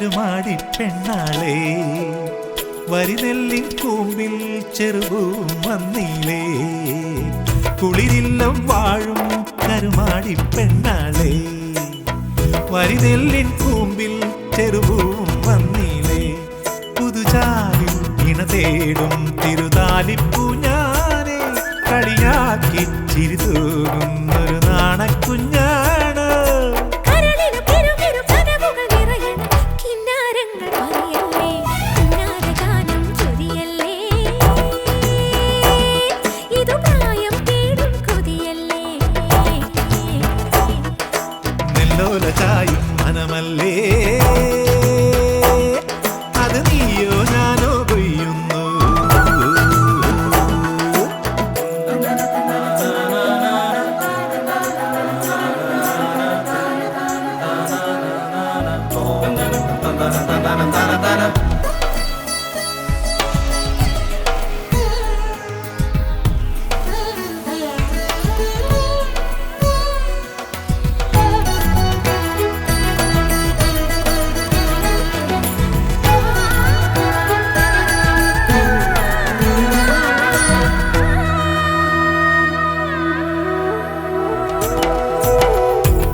കരുമാടി പെണ്ണാളേ? വരിനെല്ലിൻ കൂമ്പിൽ ചെറുപൂവും വന്നിലേ കുളിരില്ലം വാഴും കരുമാടി പെണ്ണാളേ? വരിനെല്ലിൻ കൂമ്പിൽ ചെറുപൂവും വന്നിലേ പുതുചാലിൽ ഇണ തേടും തിരുതാലിപ്പൂ ഞാനെ കളിയാക്കി ചിരിതൂകുന്നൊരു మనమల్లే.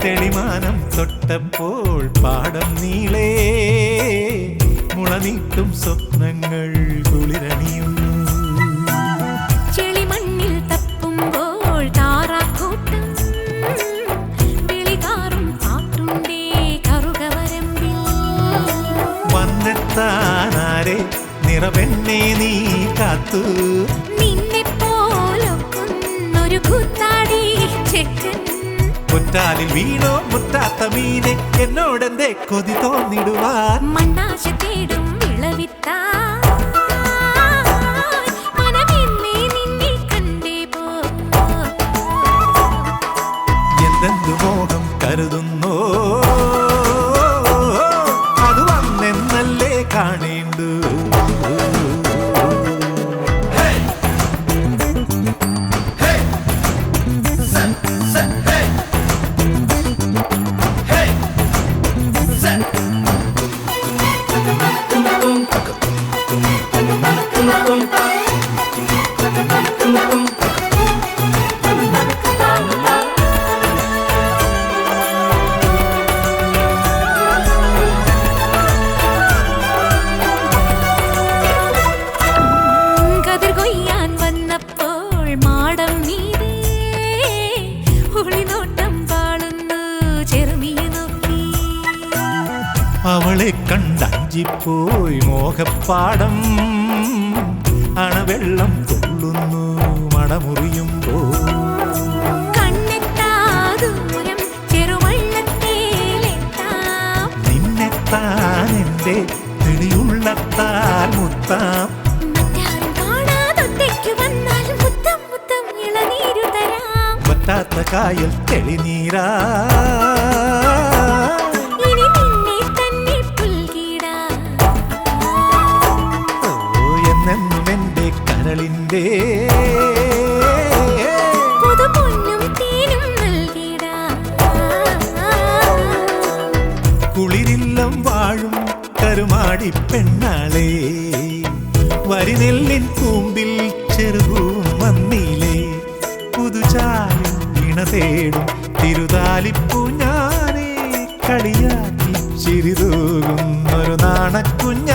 തെളിമാനം തൊട്ടപ്പോൾ പാടം നീളേ മുളനീട്ടും സ്വപ്നങ്ങൾ കുളിരണിയുന്നു ചെളിമണ്ണിൽ തപ്പുമ്പോൾ താറാക്കൂട്ടം വിളികാറും പാട്ടുണ്ടേ കറുകവരമ്പിൽ. വന്നെത്താനാരെ നിറവെണ്ണേ നീ കാത്തു. നിന്നെപ്പോലൊക്കുന്നൊരു കൂത്താടി ചെക്കൻ പൊറ്റാലിൽ വീണോ മുറ്റാത്ത മീനെ? എന്നോടെന്തേ കൊതി തോന്നിടുവാൻ? മണ്ണാശ തേടും വിളവിത്താ. എന്തെന്തു മോഹം കരുതുന്നോ? അത് വന്നെന്നല്ലേ കാണേണ്ടു. അവളെ കണ്ടഞ്ചിപ്പോയി മോഹപ്പാടം. അണവെള്ളം കൊള്ളുന്നു മടമുറിയുമ്പോ കണ്ണെത്താ ദൂരം ചെറുവള്ളത്തേലെത്താം. നിന്നെത്താൻ എന്റെ പിടിയുള്ളത്താൽ മുത്താം. പറ്റാത്ത കായൽ തെളിനീരാ. കരുമാടി പെണ്ണാളേ വരിനെല്ലിൻ കൂമ്പിൽ ചെറുതും വന്നീലേ പുതുചാലും ഇണ തേടും തിരുതാലിപ്പൂ ഞാനേ കളിയാക്കി ഒരു നാണക്കുഞ്ഞാണോ